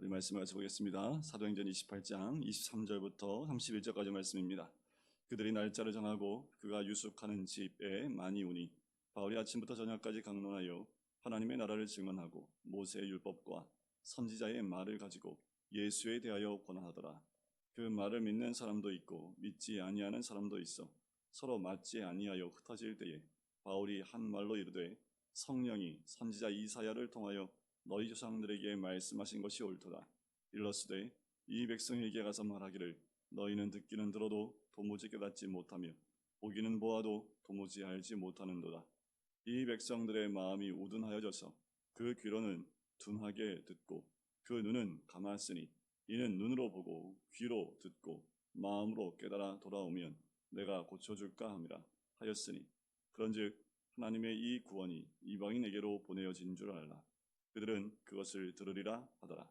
우리 말씀을 같이 보겠습니다. 사도행전 28장 23절부터 31절까지 말씀입니다. 그들이 날짜를 정하고 그가 유숙하는 집에 많이 오니 바울이 아침부터 저녁까지 강론하여 하나님의 나라를 증언하고 모세의 율법과 선지자의 말을 가지고 예수에 대하여 권하더라. 그 말을 믿는 사람도 있고 믿지 아니하는 사람도 있어 서로 맞지 아니하여 흩어질 때에 바울이 한 말로 이르되 성령이 선지자 이사야를 통하여 너희 조상들에게 말씀하신 것이 옳도다. 일러스되 이 백성에게 가서 말하기를 너희는 듣기는 들어도 도무지 깨닫지 못하며 보기는 보아도 도무지 알지 못하는도다. 이 백성들의 마음이 우둔하여져서 그 귀로는 둔하게 듣고 그 눈은 감았으니 이는 눈으로 보고 귀로 듣고 마음으로 깨달아 돌아오면 내가 고쳐줄까 함이라 하였으니 그런즉 하나님의 이 구원이 이방인에게로 보내어진 줄 알라. 그들은 그것을 들으리라 하더라.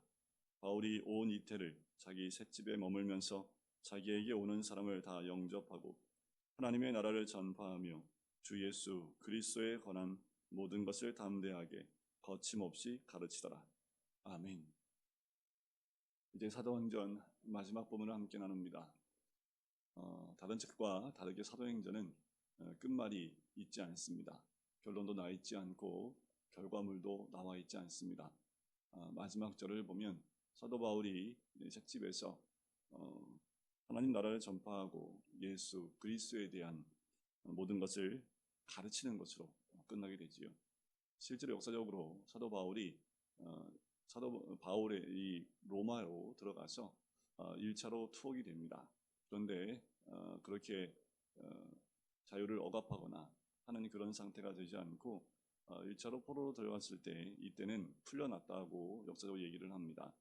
바울이 온 이태를 자기 셋집에 머물면서 자기에게 오는 사람을 다 영접하고 하나님의 나라를 전파하며 주 예수 그리스도에 관한 모든 것을 담대하게 거침없이 가르치더라. 아멘. 이제 사도행전 마지막 부분을 함께 나눕니다. 어, 다른 책과 다르게 사도행전은 어, 끝말이 있지 않습니다. 결론도 나 있지 않고 결과물도 나와 있지 않습니다. 어, 마지막 절을 보면 사도 바울이 책집에서 어, 하나님 나라를 전파하고 예수 그리스도에 대한 모든 것을 가르치는 것으로 끝나게 되지요. 실제로 역사적으로 사도 바울이 어, 사도 바울의 이 로마로 들어가서 어, 1차로 투옥이 됩니다. 그런데 어, 그렇게 어, 자유를 억압하거나 하는 그런 상태가 되지 않고 어, 1차로 포로로 들어갔을 때 이때는 풀려났다고 역사적으로 얘기를 합니다.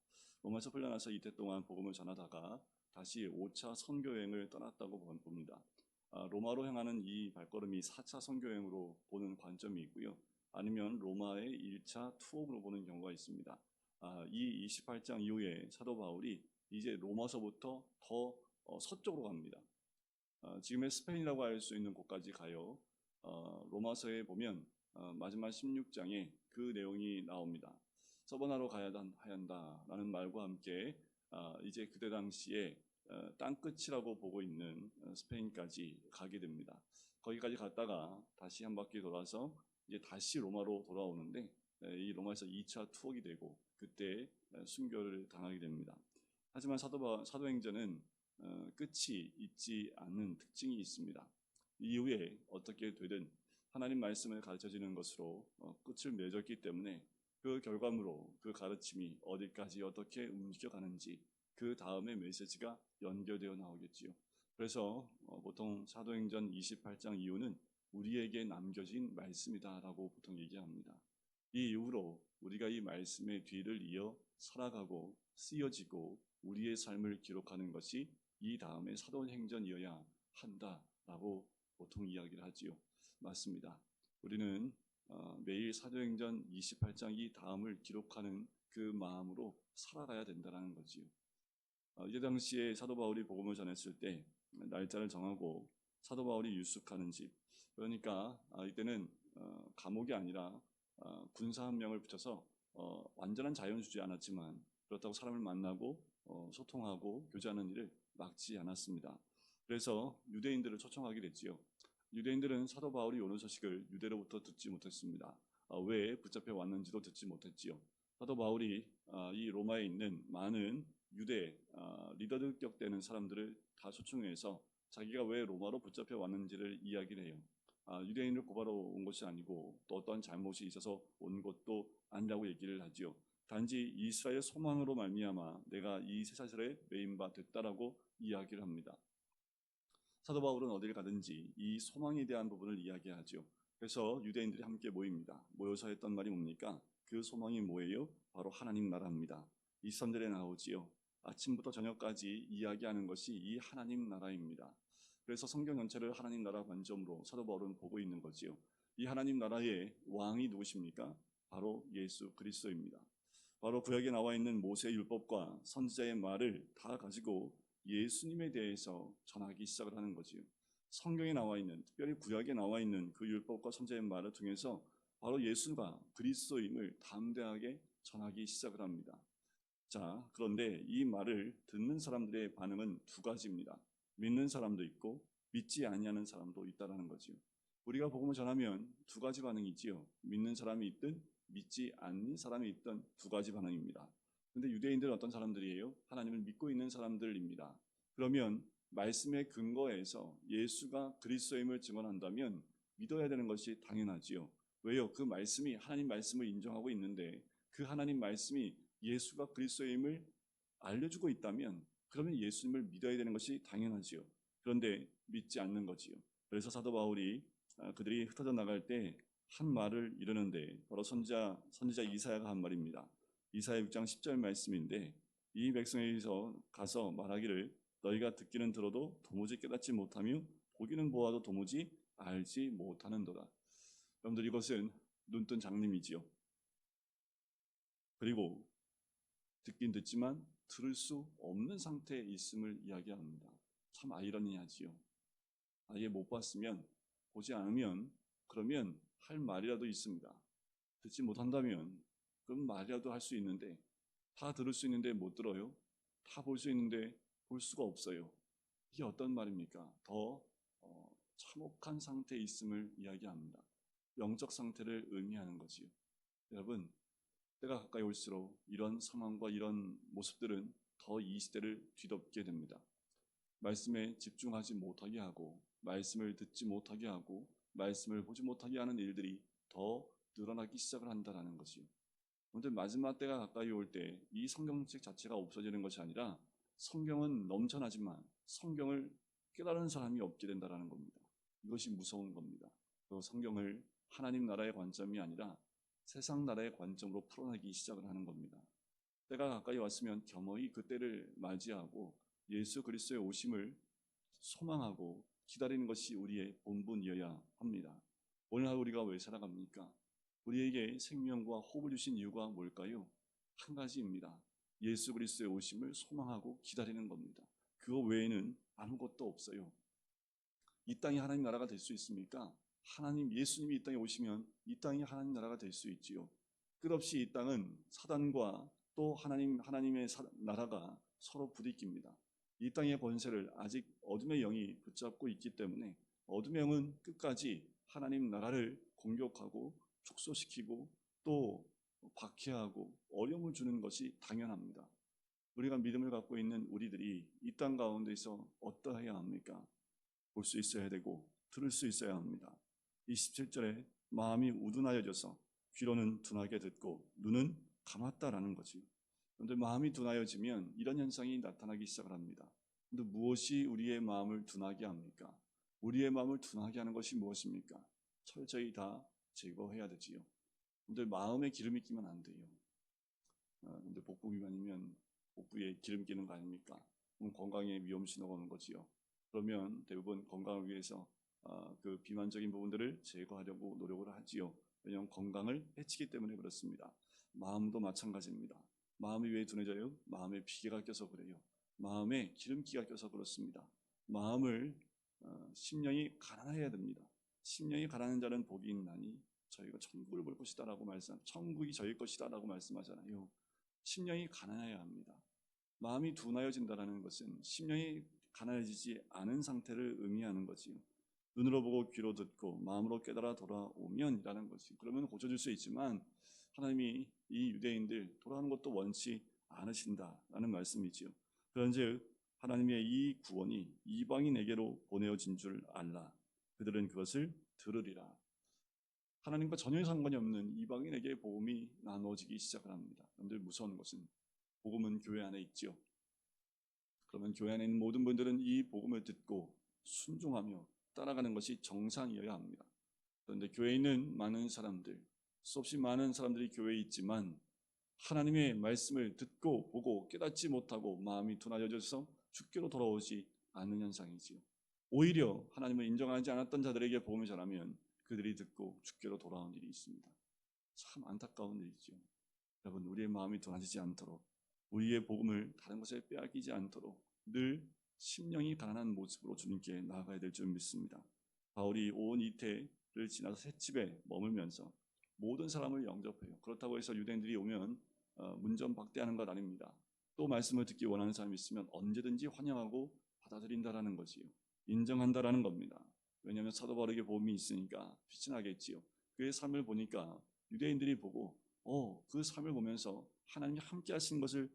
로마에서 풀려나서 이때 동안 복음을 전하다가 다시 5차 선교여행을 떠났다고 봅니다. 아, 로마로 향하는 이 발걸음이 4차 선교여행으로 보는 관점이 있고요. 아니면 로마의 1차 투옥으로 보는 경우가 있습니다. 아, 이 28장 이후에 사도 바울이 이제 로마서부터 더 어, 서쪽으로 갑니다. 어, 지금의 스페인이라고 할 수 있는 곳까지 가요. 어, 로마서에 보면 어, 마지막 16장에 그 내용이 나옵니다. 서버나로 가야 한다라는 말과 함께 아, 이제 그때 당시에 어, 땅끝이라고 보고 있는 어, 스페인까지 가게 됩니다. 거기까지 갔다가 다시 한 바퀴 돌아서 이제 다시 로마로 돌아오는데 에, 이 로마에서 2차 투옥이 되고 그때 에, 순교를 당하게 됩니다. 하지만 사도, 사도행전은 어, 끝이 있지 않는 특징이 있습니다. 이후에 어떻게 되든 하나님 말씀을 가르쳐지는 것으로 어, 끝을 맺었기 때문에 그 결과물로 그 가르침이 어디까지 어떻게 움직여가는지 그 다음에 메시지가 연결되어 나오겠지요. 그래서 어, 보통 사도행전 28장 이후는 우리에게 남겨진 말씀이다라고 보통 얘기합니다. 이 이후로 우리가 이 말씀의 뒤를 이어 살아가고 쓰여지고 우리의 삶을 기록하는 것이 이 다음에 사도행전이어야 한다라고 보통 이야기를 하지요. 맞습니다. 우리는 어, 매일 사도행전 28장 이 다음을 기록하는 그 마음으로 살아가야 된다는 거지요. 어, 이때 당시에 사도 바울이 복음을 전했을 때 날짜를 정하고 사도 바울이 유숙하는 집 그러니까 아, 이때는 어, 감옥이 아니라 어, 군사 한 명을 붙여서 어, 완전한 자유는 주지 않았지만 그렇다고 사람을 만나고 어, 소통하고 교제하는 일을 막지 않았습니다. 그래서 유대인들을 초청하게 됐지요. 유대인들은 사도 바울이 오는 소식을 유대로부터 듣지 못했습니다. 아, 왜 붙잡혀 왔는지도 듣지 못했지요. 사도 바울이 아, 이 로마에 있는 많은 유대 아, 리더들 격 되는 사람들을 다 초청해서 자기가 왜 로마로 붙잡혀 왔는지를 이야기를 해요. 아, 유대인을 고발하러 온 것이 아니고 또 어떠한 잘못이 있어서 온 것도 아니라고 얘기를 하지요. 단지 이스라엘 소망으로 말미암아 내가 이 세사슬에 메인 바 됐다라고 이야기를 합니다. 사도 바울은 어딜 가든지 이 소망에 대한 부분을 이야기하죠. 그래서 유대인들이 함께 모입니다. 모여서 했던 말이 뭡니까? 그 소망이 뭐예요? 바로 하나님 나라입니다. 23절에 나오지요. 아침부터 저녁까지 이야기하는 것이 이 하나님 나라입니다. 그래서 성경 전체를 하나님 나라 관점으로 사도 바울은 보고 있는 거지요. 이 하나님 나라의 왕이 누구십니까? 바로 예수 그리스도입니다. 바로 구약에 나와 있는 모세 율법과 선지자의 말을 다 가지고 예수님에 대해서 전하기 시작을 하는 거지요. 성경에 나와 있는 특별히 구약에 나와 있는 그 율법과 선지자의 말을 통해서 바로 예수가 그리스도임을 담대하게 전하기 시작을 합니다. 자, 그런데 이 말을 듣는 사람들의 반응은 두 가지입니다. 믿는 사람도 있고 믿지 아니하는 사람도 있다라는 거지요. 우리가 복음을 전하면 두 가지 반응이지요. 믿는 사람이 있든 믿지 않는 사람이 있든 두 가지 반응입니다. 근데 유대인들은 어떤 사람들이에요? 하나님을 믿고 있는 사람들입니다. 그러면 말씀의 근거에서 예수가 그리스도임을 증언한다면 믿어야 되는 것이 당연하지요. 왜요? 그 말씀이 하나님 말씀을 인정하고 있는데 그 하나님 말씀이 예수가 그리스도임을 알려주고 있다면 그러면 예수님을 믿어야 되는 것이 당연하지요. 그런데 믿지 않는 거지요. 그래서 사도 바울이 아, 그들이 흩어져 나갈 때 한 말을 이르는데 바로 선지자 선지자 이사야가 한 말입니다. 이사야 6장 10절 말씀인데 이 백성에게서 가서 말하기를 너희가 듣기는 들어도 도무지 깨닫지 못하며 보기는 보아도 도무지 알지 못하는도다. 여러분들 이것은 눈뜬 장님이지요. 그리고 듣긴 듣지만 들을 수 없는 상태에 있음을 이야기합니다. 참 아이러니하지요. 아예 못 봤으면 보지 않으면 그러면 할 말이라도 있습니다. 듣지 못한다면 그럼 말이라도 할 수 있는데 다 들을 수 있는데 못 들어요. 다 볼 수 있는데 볼 수가 없어요. 이게 어떤 말입니까? 더 어, 참혹한 상태에 있음을 이야기합니다. 영적 상태를 의미하는 거지요. 여러분, 때가 가까이 올수록 이런 상황과 이런 모습들은 더 이 시대를 뒤덮게 됩니다. 말씀에 집중하지 못하게 하고 말씀을 듣지 못하게 하고 말씀을 보지 못하게 하는 일들이 더 늘어나기 시작을 한다라는 것이요. 그런데 마지막 때가 가까이 올 때 이 성경책 자체가 없어지는 것이 아니라 성경은 넘쳐나지만 성경을 깨달은 사람이 없게 된다라는 겁니다. 이것이 무서운 겁니다. 그 성경을 하나님 나라의 관점이 아니라 세상 나라의 관점으로 풀어나기 시작을 하는 겁니다. 때가 가까이 왔으면 겸허히 그 때를 맞이하고 예수 그리스도의 오심을 소망하고 기다리는 것이 우리의 본분이어야 합니다. 오늘 우리가 왜 살아갑니까? 우리에게 생명과 호흡을 주신 이유가 뭘까요? 한 가지입니다. 예수 그리스도의 오심을 소망하고 기다리는 겁니다. 그거 외에는 아무것도 없어요. 이 땅이 하나님 나라가 될 수 있습니까? 하나님 예수님이 이 땅에 오시면 이 땅이 하나님 나라가 될 수 있지요. 끝없이 이 땅은 사단과 또 하나님 하나님의 사- 나라가 서로 부딪힙니다. 이 땅의 권세를 아직 어둠의 영이 붙잡고 있기 때문에 어둠의 영은 끝까지 하나님 나라를 공격하고 축소시키고 또 박해하고 어려움을 주는 것이 당연합니다. 우리가 믿음을 갖고 있는 우리들이 이 땅 가운데서 어떠해야 합니까? 볼 수 있어야 되고 들을 수 있어야 합니다. 27절에 마음이 우둔하여져서 귀로는 둔하게 듣고 눈은 감았다라는 거지. 그런데 마음이 둔하여지면 이런 현상이 나타나기 시작을 합니다. 근데 무엇이 우리의 마음을 둔하게 합니까? 우리의 마음을 둔하게 하는 것이 무엇입니까? 철저히 다 제거해야 되지요. 근데 마음에 기름이 끼면 안 돼요. 아, 근데 복부 비만이면 복부에 기름 끼는 거 아닙니까? 그럼 건강에 위험 신호가 오는 거지요. 그러면 대부분 건강을 위해서 아, 그 비만적인 부분들을 제거하려고 노력을 하지요. 왜냐하면 건강을 해치기 때문에 그렇습니다. 마음도 마찬가지입니다. 마음이 왜 둔해져요? 마음에 비계가 껴서 그래요. 마음에 기름기가 껴서 그렇습니다. 마음을 어, 심령이 가난해야 됩니다. 심령이 가난한 자는 복이 있나니 저희가 천국을 볼 것이다라고 말씀, 천국이 저희 것이다라고 말씀하잖아요. 심령이 가난해야 합니다. 마음이 둔하여진다라는 것은 심령이 가난해지지 않은 상태를 의미하는 거지요. 눈으로 보고 귀로 듣고 마음으로 깨달아 돌아오면이라는 것이 그러면 고쳐질 수 있지만 하나님이 이 유대인들 돌아오는 것도 원치 않으신다라는 말씀이지요. 그런즉 하나님의 이 구원이 이방인에게로 보내어진 줄 알라. 그들은 그것을 들으리라. 하나님과 전혀 상관이 없는 이방인에게 복음이 나누어지기 시작을 합니다. 여러분들 무서운 것은 복음은 교회 안에 있지요. 그러면 교회 안에 있는 모든 분들은 이 복음을 듣고 순종하며 따라가는 것이 정상이어야 합니다. 그런데 교회에 있는 많은 사람들, 수없이 많은 사람들이 교회에 있지만 하나님의 말씀을 듣고 보고 깨닫지 못하고 마음이 둔하여져서 죽기로 돌아오지 않는 현상이지요. 오히려 하나님을 인정하지 않았던 자들에게 복음을 전하면 그들이 듣고 죽기로 돌아온 일이 있습니다. 참 안타까운 일이죠. 여러분 우리의 마음이 둔하지지 않도록 우리의 복음을 다른 것에 빼앗기지 않도록 늘 심령이 가난한 모습으로 주님께 나아가야 될 줄 믿습니다. 바울이 온 이태를 지나서 셋집에 머물면서 모든 사람을 영접해요. 그렇다고 해서 유대인들이 오면 어, 문전박대하는 것 아닙니다. 또 말씀을 듣기 원하는 사람이 있으면 언제든지 환영하고 받아들인다라는 거지요. 인정한다라는 겁니다. 왜냐하면 사도 바울에게 복음이 있으니까 빛이 나겠지요. 그의 삶을 보니까 유대인들이 보고 어, 그 삶을 보면서 하나님이 함께 하신 것을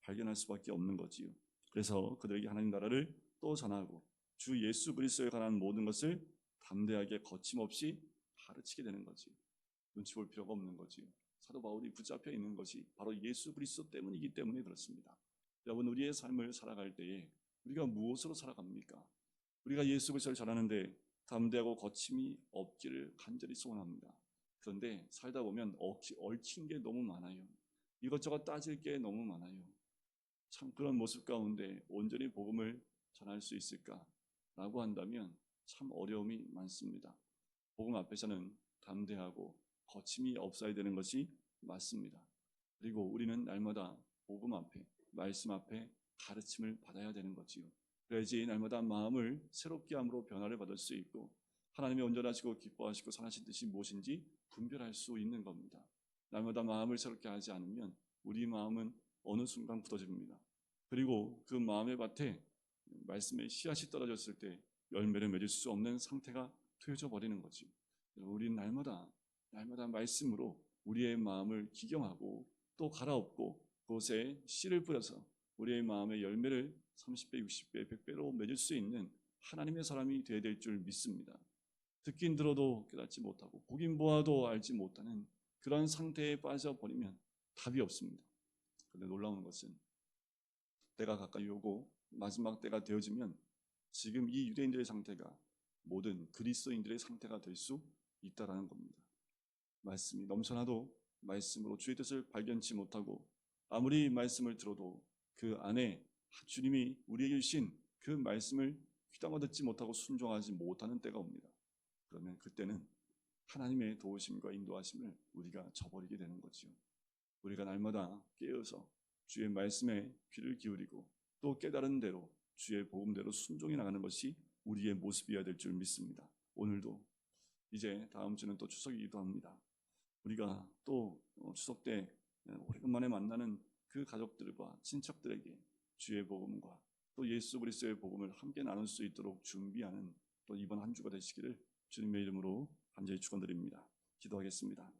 발견할 수밖에 없는 거지요. 그래서 그들에게 하나님 나라를 또 전하고 주 예수 그리스도에 관한 모든 것을 담대하게 거침없이 가르치게 되는 거지. 눈치 볼 필요가 없는 거지. 사도 바울이 붙잡혀 있는 것이 바로 예수 그리스도 때문이기 때문에 그렇습니다. 여러분 우리의 삶을 살아갈 때에 우리가 무엇으로 살아갑니까? 우리가 예수 그리스도를 전하는데 담대하고 거침이 없기를 간절히 소원합니다. 그런데 살다 보면 얽힌 게 너무 많아요. 이것저것 따질 게 너무 많아요. 참 그런 모습 가운데 온전히 복음을 전할 수 있을까라고 한다면 참 어려움이 많습니다. 복음 앞에서는 담대하고 거침이 없어야 되는 것이 맞습니다. 그리고 우리는 날마다 복음 앞에 말씀 앞에 가르침을 받아야 되는 거지요. 그래야지 날마다 마음을 새롭게 함으로 변화를 받을 수 있고 하나님의 온전하시고 기뻐하시고 선하신 뜻이 무엇인지 분별할 수 있는 겁니다. 날마다 마음을 새롭게 하지 않으면 우리 마음은 어느 순간 굳어집니다. 그리고 그 마음의 밭에 말씀의 씨앗이 떨어졌을 때 열매를 맺을 수 없는 상태가 되어져 버리는 거지. 우리는 날마다 날마다 말씀으로 우리의 마음을 기경하고 또 갈아엎고 그곳에 씨를 뿌려서 우리의 마음의 열매를 30배, 60배, 100배로 맺을 수 있는 하나님의 사람이 되어야 될 줄 믿습니다. 듣긴 들어도 깨닫지 못하고 보긴 보아도 알지 못하는 그런 상태에 빠져버리면 답이 없습니다. 그런데 놀라운 것은 때가 가까이 오고 마지막 때가 되어지면 지금 이 유대인들의 상태가 모든 그리스도인들의 상태가 될 수 있다라는 겁니다. 말씀이 넘쳐나도 말씀으로 주의 뜻을 발견치 못하고 아무리 말씀을 들어도 그 안에 주님이 우리에게 주신 그 말씀을 귀담아 듣지 못하고 순종하지 못하는 때가 옵니다. 그러면 그때는 하나님의 도우심과 인도하심을 우리가 저버리게 되는 거지요. 우리가 날마다 깨어서 주의 말씀에 귀를 기울이고 또 깨달은 대로 주의 복음대로 순종해 나가는 것이 우리의 모습이어야 될 줄 믿습니다. 오늘도 이제 다음 주는 또 추석이기도 합니다. 우리가 또 어, 추석 때 오래간만에 만나는 그 가족들과 친척들에게 주의 복음과 또 예수 그리스도의 복음을 함께 나눌 수 있도록 준비하는 또 이번 한 주가 되시기를 주님의 이름으로 간절히 축원드립니다. 기도하겠습니다.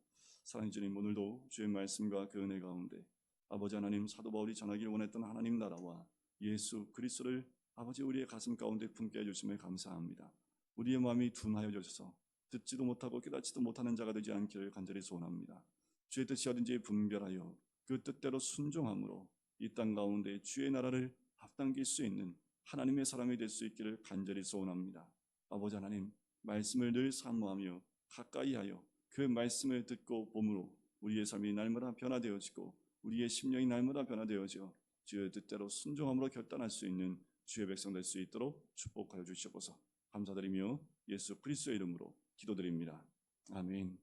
사랑의 주님 오늘도 주의 말씀과 그 은혜 가운데 아버지 하나님 사도 바울이 전하길 원했던 하나님 나라와 예수 그리스도를 아버지 우리의 가슴 가운데 품게 해주심에 감사합니다. 우리의 마음이 둔하여 주셔서 듣지도 못하고 깨닫지도 못하는 자가 되지 않기를 간절히 소원합니다. 주의 뜻이 어딘지 분별하여 그 뜻대로 순종함으로 이 땅 가운데 주의 나라를 앞당길 수 있는 하나님의 사람이 될 수 있기를 간절히 소원합니다. 아버지 하나님 말씀을 늘 사모하며 가까이하여 그 말씀을 듣고 봄으로 우리의 삶이 날마다 변화되어지고 우리의 심령이 날마다 변화되어져 주의 뜻대로 순종함으로 결단할 수 있는 주의 백성 될 수 있도록 축복하여 주시옵소서. 감사드리며 예수 그리스도의 이름으로 기도드립니다. 아멘.